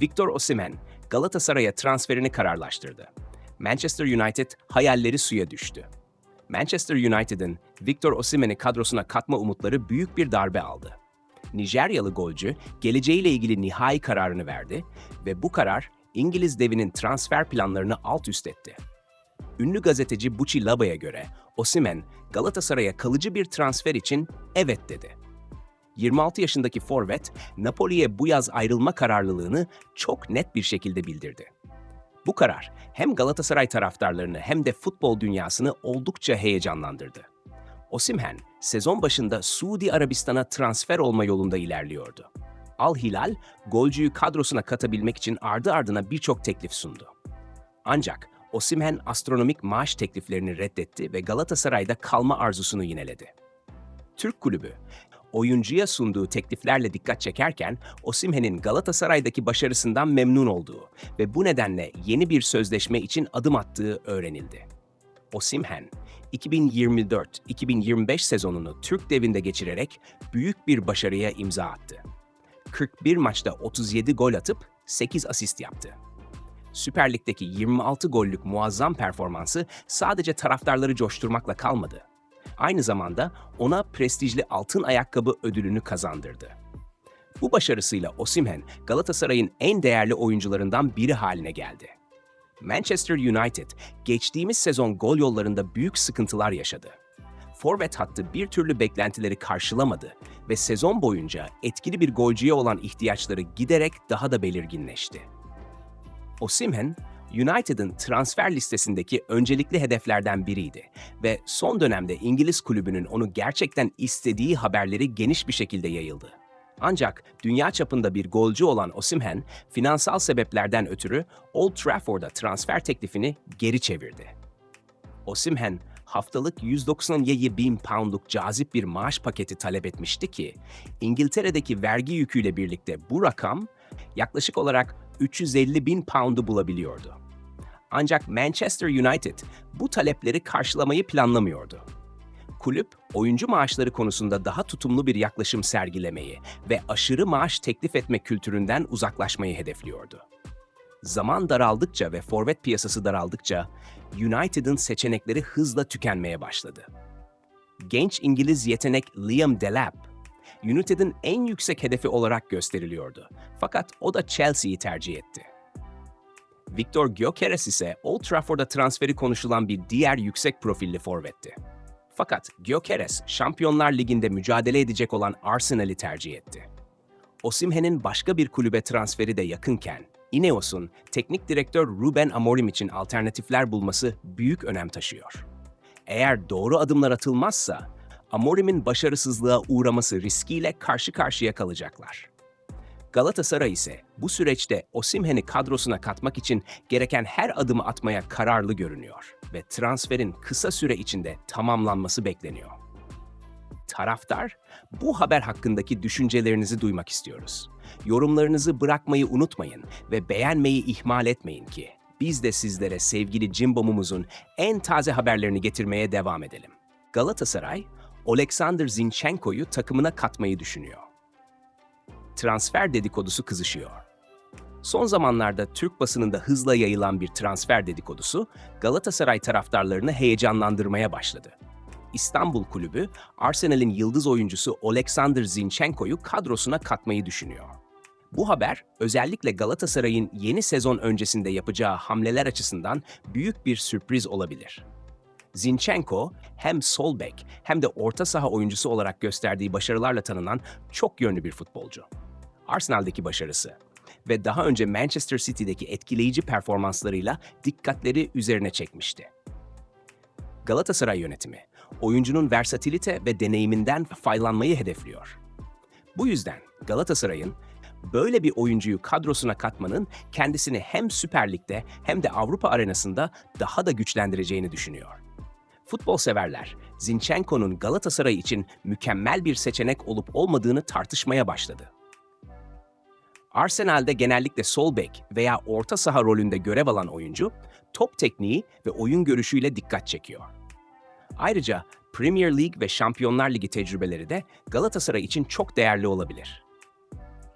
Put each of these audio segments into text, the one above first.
Victor Osimhen Galatasaray'a transferini kararlaştırdı. Manchester United hayalleri suya düştü. Manchester United'ın Victor Osimhen'i kadrosuna katma umutları büyük bir darbe aldı. Nijeryalı golcü geleceğiyle ilgili nihai kararını verdi ve bu karar İngiliz devinin transfer planlarını alt üst etti. Ünlü gazeteci Bucci Laba'ya göre Osimhen Galatasaray'a kalıcı bir transfer için evet dedi. 26 yaşındaki forvet, Napoli'ye bu yaz ayrılma kararlılığını çok net bir şekilde bildirdi. Bu karar hem Galatasaray taraftarlarını hem de futbol dünyasını oldukça heyecanlandırdı. Osimhen, sezon başında Suudi Arabistan'a transfer olma yolunda ilerliyordu. Al Hilal, golcüyü kadrosuna katabilmek için ardı ardına birçok teklif sundu. Ancak Osimhen astronomik maaş tekliflerini reddetti ve Galatasaray'da kalma arzusunu yineledi. Türk kulübü, oyuncuya sunduğu tekliflerle dikkat çekerken Osimhen'in Galatasaray'daki başarısından memnun olduğu ve bu nedenle yeni bir sözleşme için adım attığı öğrenildi. Osimhen, 2024-2025 sezonunu Türk devinde geçirerek büyük bir başarıya imza attı. 41 maçta 37 gol atıp 8 asist yaptı. Süper Lig'deki 26 gollük muazzam performansı sadece taraftarları coşturmakla kalmadı aynı zamanda ona prestijli altın ayakkabı ödülünü kazandırdı. Bu başarısıyla Osimhen Galatasaray'ın en değerli oyuncularından biri haline geldi. Manchester United geçtiğimiz sezon gol yollarında büyük sıkıntılar yaşadı. Forvet hattı bir türlü beklentileri karşılamadı ve sezon boyunca etkili bir golcüye olan ihtiyaçları giderek daha da belirginleşti. Osimhen, United'ın transfer listesindeki öncelikli hedeflerden biriydi ve son dönemde İngiliz kulübünün onu gerçekten istediği haberleri geniş bir şekilde yayıldı. Ancak dünya çapında bir golcü olan Osimhen, finansal sebeplerden ötürü Old Trafford'a transfer teklifini geri çevirdi. Osimhen, haftalık 197 bin poundluk cazip bir maaş paketi talep etmişti ki, İngiltere'deki vergi yüküyle birlikte bu rakam yaklaşık olarak 350 bin pound'u bulabiliyordu. Ancak Manchester United bu talepleri karşılamayı planlamıyordu. Kulüp, oyuncu maaşları konusunda daha tutumlu bir yaklaşım sergilemeyi ve aşırı maaş teklif etme kültüründen uzaklaşmayı hedefliyordu. Zaman daraldıkça ve forvet piyasası daraldıkça United'ın seçenekleri hızla tükenmeye başladı. Genç İngiliz yetenek Liam Delap, United'ın en yüksek hedefi olarak gösteriliyordu. Fakat o da Chelsea'yi tercih etti. Victor Gyökeres ise Old Trafford'a transferi konuşulan bir diğer yüksek profilli forvetti. Fakat Gyökeres, Şampiyonlar Ligi'nde mücadele edecek olan Arsenal'i tercih etti. Osimhen'in başka bir kulübe transferi de yakınken, Ineos'un teknik direktör Ruben Amorim için alternatifler bulması büyük önem taşıyor. Eğer doğru adımlar atılmazsa, Amorim'in başarısızlığa uğraması riskiyle karşı karşıya kalacaklar. Galatasaray ise bu süreçte Osimhen'i kadrosuna katmak için gereken her adımı atmaya kararlı görünüyor ve transferin kısa süre içinde tamamlanması bekleniyor. Taraftar, bu haber hakkındaki düşüncelerinizi duymak istiyoruz. Yorumlarınızı bırakmayı unutmayın ve beğenmeyi ihmal etmeyin ki biz de sizlere sevgili Cimbom'umuzun en taze haberlerini getirmeye devam edelim. Galatasaray, Oleksandr Zinchenko'yu takımına katmayı düşünüyor. Transfer dedikodusu kızışıyor. Son zamanlarda Türk basınında hızla yayılan bir transfer dedikodusu Galatasaray taraftarlarını heyecanlandırmaya başladı. İstanbul Kulübü, Arsenal'in yıldız oyuncusu Oleksandr Zinchenko'yu kadrosuna katmayı düşünüyor. Bu haber özellikle Galatasaray'ın yeni sezon öncesinde yapacağı hamleler açısından büyük bir sürpriz olabilir. Zinchenko hem sol bek hem de orta saha oyuncusu olarak gösterdiği başarılarla tanınan çok yönlü bir futbolcu. Arsenal'deki başarısı ve daha önce Manchester City'deki etkileyici performanslarıyla dikkatleri üzerine çekmişti. Galatasaray yönetimi, oyuncunun versatilite ve deneyiminden faylanmayı hedefliyor. Bu yüzden Galatasaray'ın böyle bir oyuncuyu kadrosuna katmanın kendisini hem Süper Lig'de hem de Avrupa arenasında daha da güçlendireceğini düşünüyor. Futbol severler, Zinchenko'nun Galatasaray için mükemmel bir seçenek olup olmadığını tartışmaya başladı. Arsenal'de genellikle sol bek veya orta saha rolünde görev alan oyuncu, top tekniği ve oyun görüşüyle dikkat çekiyor. Ayrıca Premier League ve Şampiyonlar Ligi tecrübeleri de Galatasaray için çok değerli olabilir.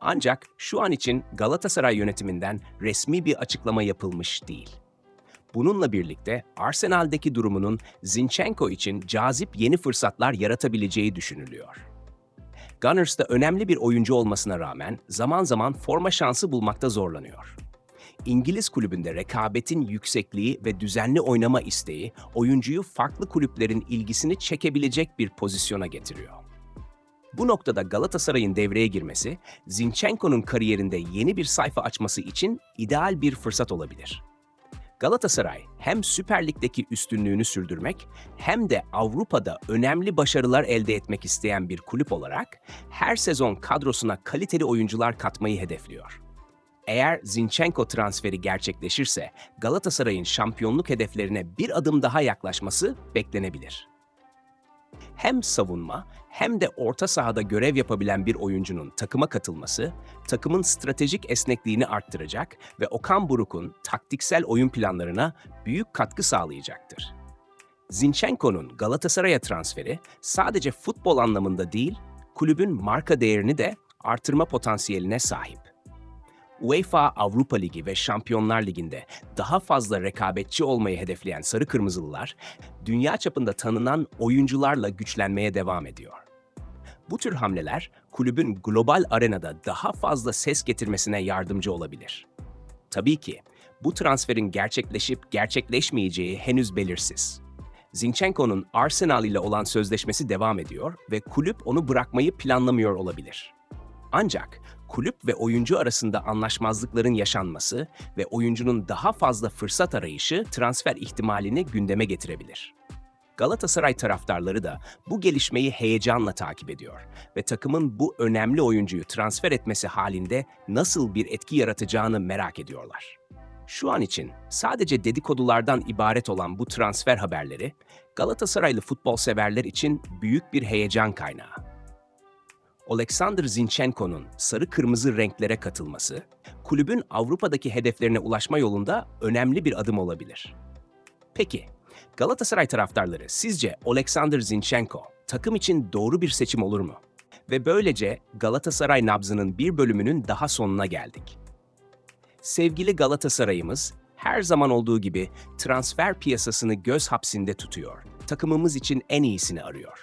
Ancak şu an için Galatasaray yönetiminden resmi bir açıklama yapılmış değil. Bununla birlikte Arsenal'deki durumunun Zinchenko için cazip yeni fırsatlar yaratabileceği düşünülüyor. Gunners'ta önemli bir oyuncu olmasına rağmen zaman zaman forma şansı bulmakta zorlanıyor. İngiliz kulübünde rekabetin yüksekliği ve düzenli oynama isteği oyuncuyu farklı kulüplerin ilgisini çekebilecek bir pozisyona getiriyor. Bu noktada Galatasaray'ın devreye girmesi, Zinchenko'nun kariyerinde yeni bir sayfa açması için ideal bir fırsat olabilir. Galatasaray hem Süper Lig'deki üstünlüğünü sürdürmek hem de Avrupa'da önemli başarılar elde etmek isteyen bir kulüp olarak her sezon kadrosuna kaliteli oyuncular katmayı hedefliyor. Eğer Zinchenko transferi gerçekleşirse Galatasaray'ın şampiyonluk hedeflerine bir adım daha yaklaşması beklenebilir. Hem savunma hem de orta sahada görev yapabilen bir oyuncunun takıma katılması, takımın stratejik esnekliğini arttıracak ve Okan Buruk'un taktiksel oyun planlarına büyük katkı sağlayacaktır. Zinchenko'nun Galatasaray'a transferi sadece futbol anlamında değil, kulübün marka değerini de artırma potansiyeline sahip. UEFA Avrupa Ligi ve Şampiyonlar Ligi'nde daha fazla rekabetçi olmayı hedefleyen Sarı Kırmızılılar, dünya çapında tanınan oyuncularla güçlenmeye devam ediyor. Bu tür hamleler kulübün global arenada daha fazla ses getirmesine yardımcı olabilir. Tabii ki bu transferin gerçekleşip gerçekleşmeyeceği henüz belirsiz. Zinchenko'nun Arsenal ile olan sözleşmesi devam ediyor ve kulüp onu bırakmayı planlamıyor olabilir. Ancak kulüp ve oyuncu arasında anlaşmazlıkların yaşanması ve oyuncunun daha fazla fırsat arayışı transfer ihtimalini gündeme getirebilir. Galatasaray taraftarları da bu gelişmeyi heyecanla takip ediyor ve takımın bu önemli oyuncuyu transfer etmesi halinde nasıl bir etki yaratacağını merak ediyorlar. Şu an için sadece dedikodulardan ibaret olan bu transfer haberleri Galatasaraylı futbol severler için büyük bir heyecan kaynağı. Oleksandr Zinchenko'nun sarı kırmızı renklere katılması, kulübün Avrupa'daki hedeflerine ulaşma yolunda önemli bir adım olabilir. Peki, Galatasaray taraftarları sizce Oleksandr Zinchenko takım için doğru bir seçim olur mu? Ve böylece Galatasaray nabzının bir bölümünün daha sonuna geldik. Sevgili Galatasaray'ımız her zaman olduğu gibi transfer piyasasını göz hapsinde tutuyor. Takımımız için en iyisini arıyor.